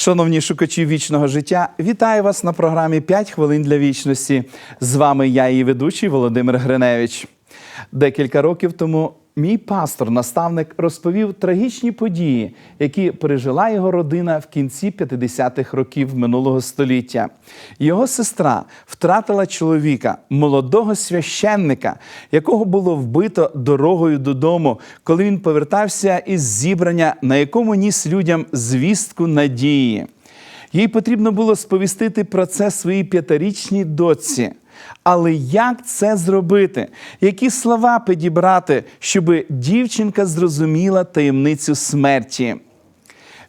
Шановні шукачі вічного життя, вітаю вас на програмі «5 хвилин для вічності. З вами я, її ведучий Володимир Гриневич. Декілька років тому мій пастор, наставник, розповів трагічні події, які пережила його родина в кінці 50-х років минулого століття. Його сестра втратила чоловіка, молодого священника, якого було вбито дорогою додому, коли він повертався із зібрання, на якому ніс людям звістку надії. Їй потрібно було сповістити про це своїй п'ятирічній дочці. Але як це зробити? Які слова підібрати, щоб дівчинка зрозуміла таємницю смерті?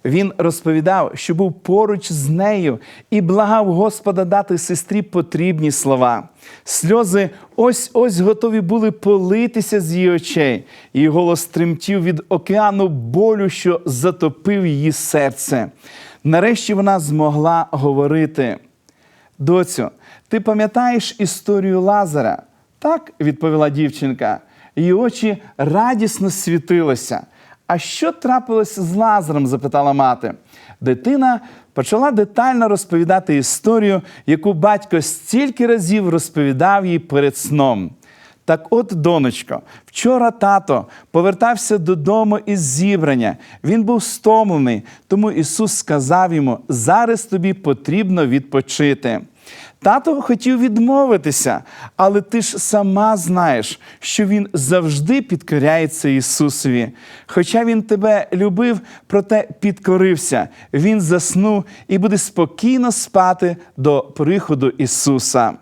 Він розповідав, що був поруч з нею і благав Господа дати сестрі потрібні слова. Сльози ось ось готові були политися з її очей, і голос тремтів від океану болю, що затопив її серце. Нарешті вона змогла говорити. Доцю, ти пам'ятаєш історію Лазара? Так, відповіла дівчинка. Її очі радісно світилися. А що трапилось з Лазаром? запитала мати. Дитина почала детально розповідати історію, яку батько стільки разів розповідав їй перед сном. Так от, донечко, вчора тато повертався додому із зібрання. Він був стомлений, тому Ісус сказав йому: зараз тобі потрібно відпочити. Тато хотів відмовитися, але ти ж сама знаєш, що він завжди підкоряється Ісусові. Хоча він тебе любив, проте підкорився. Він заснув і буде спокійно спати до приходу Ісуса.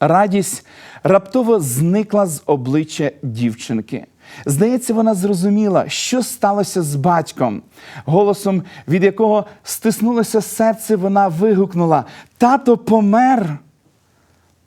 Радість раптово зникла з обличчя дівчинки. Здається, вона зрозуміла, що сталося з батьком. Голосом, від якого стиснулося серце, вона вигукнула: Тато помер.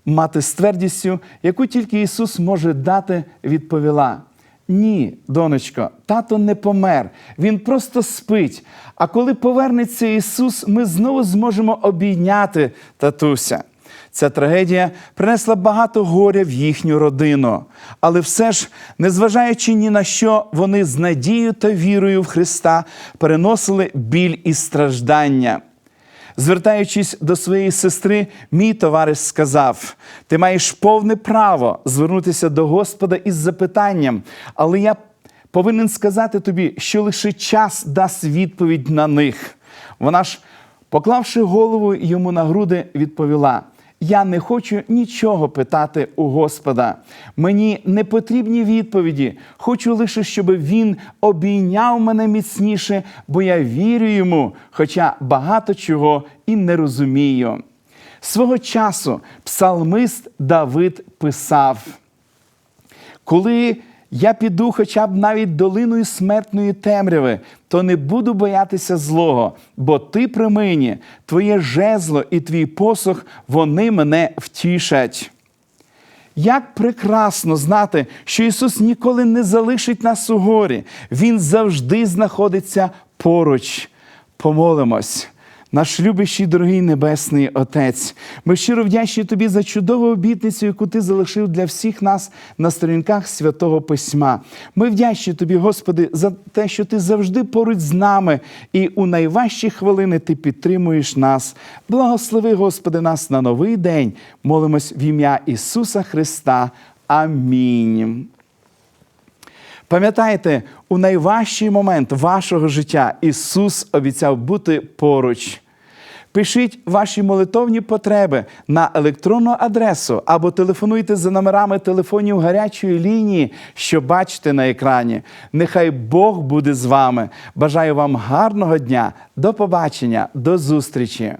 Мати з твердістю, яку тільки Ісус може дати, відповіла: Ні, донечко, тато не помер, Він просто спить. А коли повернеться Ісус, ми знову зможемо обійняти татуся. Ця трагедія принесла багато горя в їхню родину. Але все ж, незважаючи ні на що, вони з надією та вірою в Христа переносили біль і страждання. Звертаючись до своєї сестри, мій товариш сказав: Ти маєш повне право звернутися до Господа із запитанням, але я повинен сказати тобі, що лише час дасть відповідь на них. Вона ж, поклавши голову йому на груди, відповіла: Я не хочу нічого питати у Господа. Мені не потрібні відповіді. Хочу лише, щоб він обійняв мене міцніше, бо я вірю йому, хоча багато чого і не розумію. Свого часу псалмист Давид писав. Коли я піду хоча б навіть долиною смертної темряви, то не буду боятися злого, бо ти при мені, твоє жезло і твій посох, вони мене втішать. Як прекрасно знати, що Ісус ніколи не залишить нас у горі, Він завжди знаходиться поруч. Помолимось. Наш любящий, дорогий Небесний Отець, ми щиро вдячні Тобі за чудову обітницю, яку Ти залишив для всіх нас на сторінках Святого Письма. Ми вдячні Тобі, Господи, за те, що Ти завжди поруч з нами, і у найважчі хвилини Ти підтримуєш нас. Благослови, Господи, нас на новий день. Молимось в ім'я Ісуса Христа. Амінь. Пам'ятайте, у найважчий момент вашого життя Ісус обіцяв бути поруч. Пишіть ваші молитовні потреби на електронну адресу або телефонуйте за номерами телефонів гарячої лінії, що бачите на екрані. Нехай Бог буде з вами. Бажаю вам гарного дня. До побачення, до зустрічі!